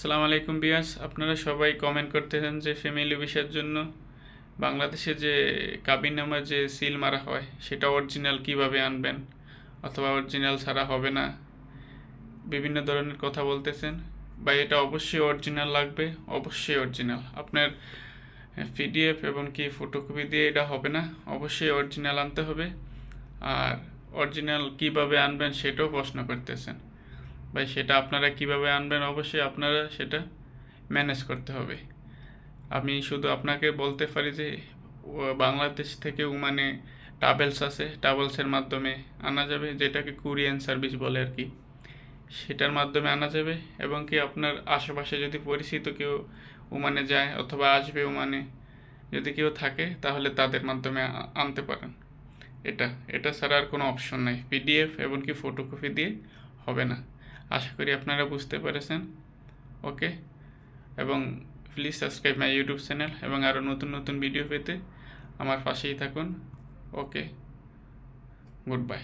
সালাম আলাইকুম বিয়াস আপনারা সবাই কমেন্ট করতেছেন যে ফ্যামিলি ভিসার জন্য বাংলাদেশে যে কাবিন নামার যে সিল মারা হয়, সেটা অরিজিনাল কীভাবে আনবেন অথবা অরিজিনাল ছাড়া হবে না? বিভিন্ন ধরনের কথা বলতেছেন। বা এটা অবশ্যই অরিজিনাল লাগবে, অবশ্যই অরিজিনাল আপনার পিডিএফ এবং কি ফটোকপি দিয়ে এটা হবে না, অবশ্যই অরিজিনাল আনতে হবে। আর অরিজিনাল কীভাবে আনবেন সেটাও প্রশ্ন করতেছেন। ভাই, সেটা আপনারা কীভাবে আনবেন? অবশ্যই আপনারা সেটা ম্যানেজ করতে হবে। আমি শুধু আপনাকে বলতে পারি যে বাংলাদেশ থেকে উমানে ট্রাভেলস আছে। ট্রাভেলসের মাধ্যমে আনা যাবে, যেটাকে কুরিয়ান সার্ভিস বলে আর কি। সেটার মাধ্যমে আনা যাবে এবং কি আপনার আশেপাশে যদি পরিচিত কেউ উমানে যায় অথবা আসবে উমানে যদি কেউ থাকে, তাহলে তাদের মাধ্যমে আনতে পারেন। এটা এটা ছাড়া আর কোনো অপশন নাই। পিডিএফ এবং কি ফটোকপি দিয়ে হবে না। আশা করি আপনারা বুঝতে পেরেছেন। ওকে? এবং please subscribe my YouTube channel এবং আরও নতুন নতুন ভিডিও পেতে আমার পাশেই থাকুন। ওকে? Good bye